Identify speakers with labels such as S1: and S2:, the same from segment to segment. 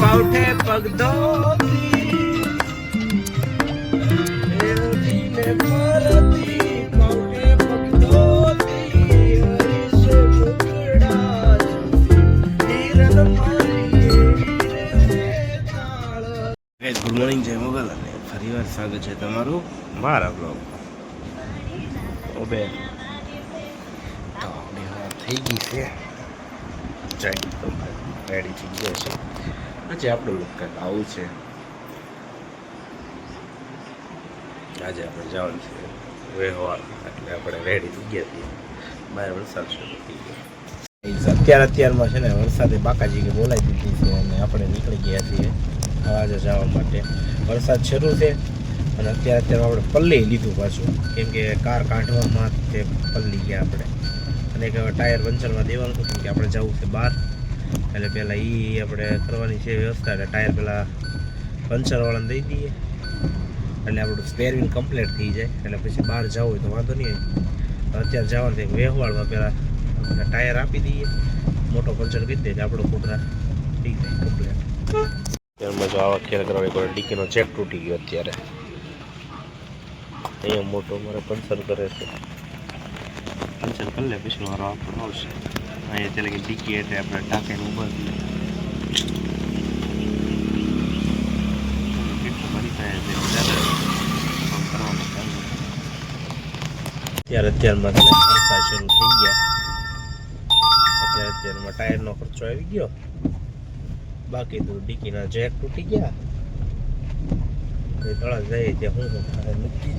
S1: પાઉઠે પગ ધોતી. Good morning, જય મોગલ અને ફરીવાર સ્વાગત છે તમારું મારા બ્લોગ ઓબે તો થઈ ગઈ છે. જય રેડી થઈ ગયો છે. આજે આપણું લુક આવું છે. આજે આપણે જવાનું છે વ્યવહાર. એટલે આપણે રેડી થઈ ગયા છીએ. બહાર વરસાદ શરૂ થઈ ગયો. અત્યાર અત્યારમાં છે ને વરસાદે બાકાજી કે બોલાવી દીધી છે અને આપણે નીકળી ગયા છીએ આજે જવા માટે. વરસાદ શરૂ છે અને અત્યારે અત્યારે આપણે પલ્લી લીધું પાછું. કેમ કે કાર કાઢવામાં તે પલ્લી ગયા આપણે. અને એક ટાયર પંચરમાં દેવાનું હતું કે આપણે જવું છે બહાર. એટલે પહેલાં એ આપણે કરવાની છે વ્યવસ્થા એટલે ટાયર પહેલાં પંચરવાળાને દઈ દઈએ. એટલે આપણું સ્પેર વ્હીલ કમ્પ્લીટ થઈ જાય. એટલે પછી બહાર જવું હોય તો વાંધો નહીં અત્યારે જવાનું છે વેહવાળમાં પહેલાં આપણે ટાયર આપી દઈએ. મોટો પંચર કરી દઈએ આપણો કુટરા થઈ જાય કમ્પ્લીટ ત્યારમાં જો આવા ખેલ કરવા કોઈ ડીકીનો ચેક તૂટી ગયો અત્યારે. અહીંયા મોટો મારે પંચર કરે છે. પંચર કરી લે પછી મારો આપણો આવશે અહીંયા એટલે કે ડીકી એટલે આપણે ટાંકીને ઊભા ત્યારે અત્યારમાં તમે ખર્ચા શરૂ થઈ ગયા. અત્યારે અત્યારમાં ટાયરનો ખર્ચો આવી ગયો. બાકી તો ડીકીના જેક તૂટી ગયા. તળા જાય ત્યાં હું થાય નક્કી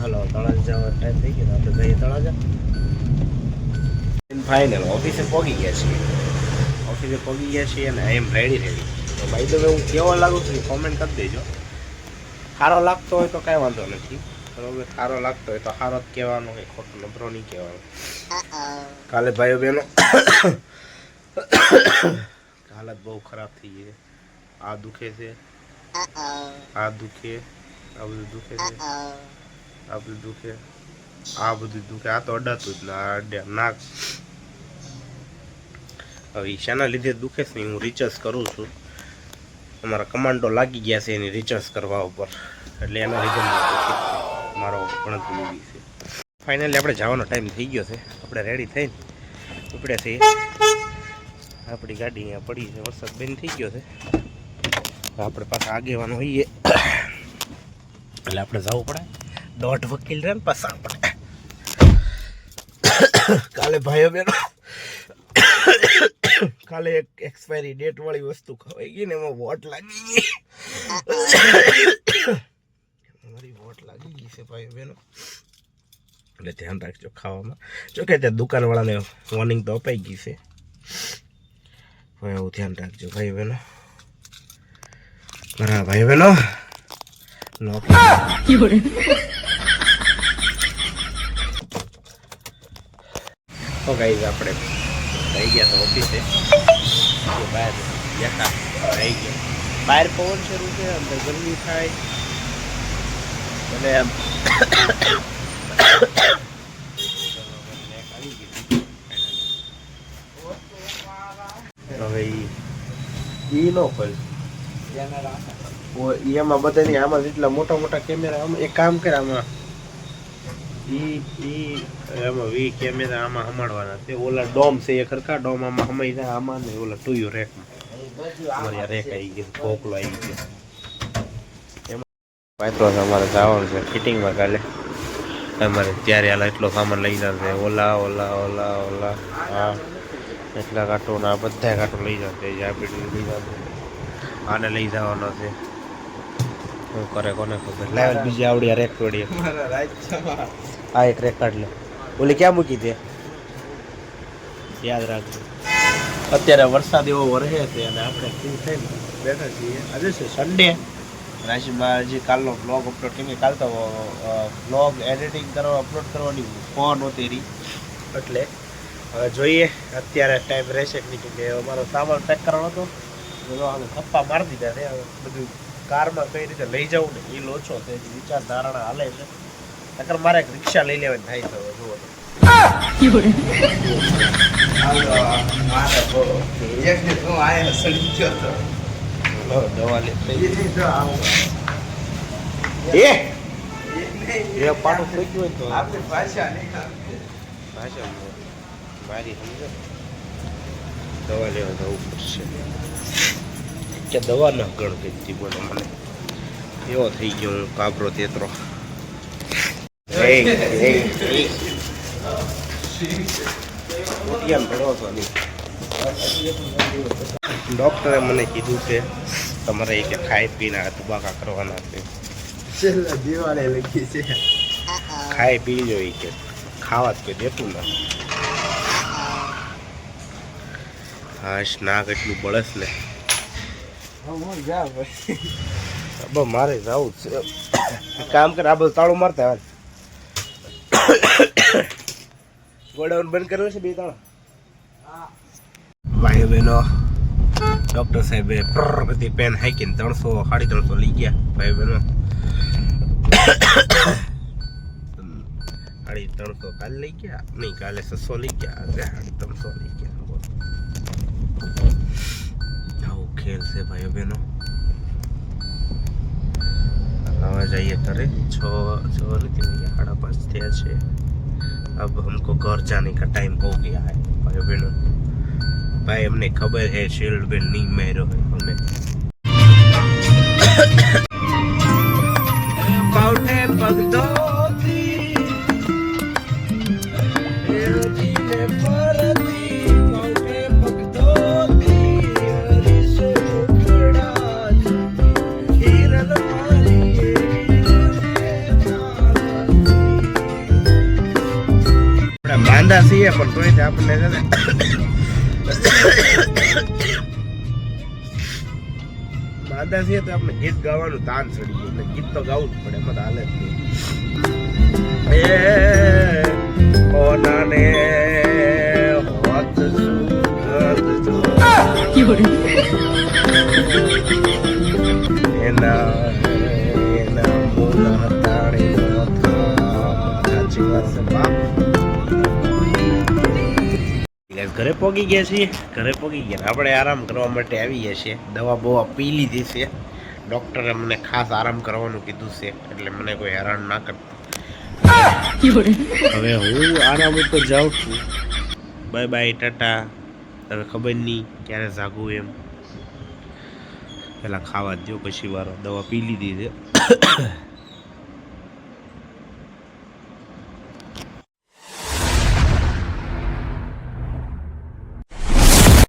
S1: હાલો તળા જવા ટાઈમ થઈ ગયો આપણે જઈએ તળાજા. ફાઇનલ ઓફિસે પહોંચી ગયા છીએ. ઓફિસે પહોંચી ગયા છીએ અને એમ રેડી રેડી તો ભાઈ તો હું કેવો લાગુ છું કોમેન્ટ કરી દેજો. સારો લાગતો હોય તો કાંઈ વાંધો નથી. બરોબર સારો લાગતો હોય તો સારો જ કહેવાનો હોય, ખોટો નબરો નહીં કહેવાનો. કાલે ભાઈઓ બહેનો હાલત બહુ ખરાબ થઈ ગઈ આ દુખે છે. આ દુખે. આ બધું દુખે છે. આ બધું દુખે. આ બધું દુખે આ તો અડાતું જ ના અડ્યા નાક. હવે શાના લીધે દુખે છે હું રિચાર્જ કરું છું. અમારા કમાન્ડો લાગી ગયા છે એની રિચાર્જ કરવા ઉપર. એટલે એના લીધે. મારો ગણતરી લીધી છે. ફાઇનલી આપણે જવાનો ટાઈમ થઈ ગયો છે. આપણે રેડી થઈને ઉપડ્યા છીએ. આપણી ગાડી અહીંયા પડી છે. વરસાદ બંધ થઈ ગયો છે. આપણે પાછા આગેવાનો હોઈએ. એટલે આપણે જવું પડે. દોઢ વકીલ રહે ને પાછા આપણે. કાલે ભાઈઓ બહેનો, કાલે એક એક્સપાયરી ડેટ વાળી વસ્તુ ખવાઈ ગઈ ને એમાં વોટ લાગી ગઈ. મારી વોટ લાગી ગઈ છે ભાઈઓ બહેનો. એટલે ધ્યાન રાખજો ખાવામાં. જો કે ત્યાં દુકાનવાળાને વોર્નિંગ તો અપાઈ ગઈ છે. હવે એવું ધ્યાન રાખજો ભાઈ બહેનો. મારા ભાઈ બહેનો લોક તો ગાઈઝ આપણે રહી ગયા તો ઓફિસે બહાર જતા રહી ગયા. બહાર પવન શરૂ છે અંદર ગરમી થાય. અને આમ હવે ઈ નો ખોલ એમાં બધાની આમાં જેટલા મોટા મોટા કેમેરા આમ એક કામ કરે આમાં ઈ ઈ એમાં વી કેમેરા આમાં હમાડવાના. છે ઓલા ડોમ છે એ ખરખા, ડોમ આમાં હમાઈ જાય, આમાં ને ઓલા ટુયુ રેકમાં. અમારી રેક આવી ગઈ કોકલો આવી ગયો. એમાં અમારે જવાનું છે ફિટિંગમાં કાલે. અમારે ત્યારે આલા એટલો સામાન લઈ જશે ઓલા ઓલા ઓલા ઓલા હા એટલા કાંટો ના બધા કાંટો લઈ જશે જાપીટી લઈ જશે આને લઈ જવાનો છે. શું કરે કોને ખબર? લાવ બીજી આવડી રેક તોડી આ એક રેક કાઢ લે. ઓલી ક્યાં મૂકી દે યાદ રાખજો. અત્યારે વરસાદ એવો વરસે છે અને આપણે ફ્રી થઈને બેઠા છીએ. આજે છે સન્ડે રાશિમાં હજી કાલનો બ્લોગ અપલોડ કેમ કાલ તો બ્લોગ એડિટિંગ કરવા અપલોડ કરવાની ફોન હોતી રહી. એટલે જોઈએ, અત્યારે ટાઈમ રહેશે નહીં કે અમારો સામાન પેક કરવાનો હતો. બધો હવે થપ્પા મારી દીધા છે. બધું કારમાં કઈ રીતે લઈ જવું ને એ લોચો તે વિચારધારણા વિચાર ધારણા હાલે છે. નકર મારે એક રિક્ષા લઈ લેવાની થાય તો જુઓ. તો દવા લે એ! એ પાટું ફેંક્યું હોય તો. ભાષા મારી દવા લેવા જવું પડશે. કે દવા ન ગણ કીધી બોલો મને. એવો થઈ ગયો હું કાબરો તેતરો. એ એ એ મોતિયામ ભેળો ડૉક્ટરે મને કીધું છે તમારે એ કે ખાઈ પીને આ તુબાકા કરવાના છે
S2: દિવાળે લખી છે
S1: ખાઈ પી જોઈ કે ખાવા જ કોઈ દેતું ના હાશ નાક એટલું બળસ ને મારે જવું જ છે કામ કરે આ બધું તાળું મારતા હાલ ગોડાઉન બંધ કરેલું છે બે ત્રણ? ભાઈ બહેનો ડૉક્ટર સાહેબે બધી પેન હાકીને ત્રણસો, સાડી ત્રણસો લઈ ગયા, ભાઈ બહેનો. સાડી ત્રણસો કાલે લઈ ગયા, નહીં, કાલે છસો લઈ ગયા, આજે સાડી ત્રણસો લઈ ગયા. આવું ખેલ છે ભાઈ બહેનો. आवा जाइए करे छः छः नहीं भैया साढ़ा पाँच थे छः अब हमको घर जाने का टाइम हो गया है भाई बहनों भाई हमने खबर है शील्ड में नहीं मेरो है हमें पाउठे पगदोती છીએ પણ તોય તે આપણને છે ને માંદા છીએ તો આપણે ગીત ગાવાનું તાન ચડી ગયું એટલે ગીત તો ગાવું જ પડે એમાં તો હાલે જ નહીં એ ઓનાને હોત સુગંધ જો એના ઘરે પહોંચી ગયા છીએ. ઘરે પહોંચી ગયા આપણે આરામ કરવા માટે આવી ગયા છીએ. દવા બવા પી લીધી છે. ડૉક્ટરે મને ખાસ આરામ કરવાનું કીધું છે, એટલે મને કોઈ હેરાન ના કરતું હવે હું આરામ ઉપર જાઉં છું. બાય બાય ટાટા. હવે ખબર નહીં ક્યારે જાગું એમ. પહેલાં ખાવા દો પછી વારો. દવા પી લીધી છે.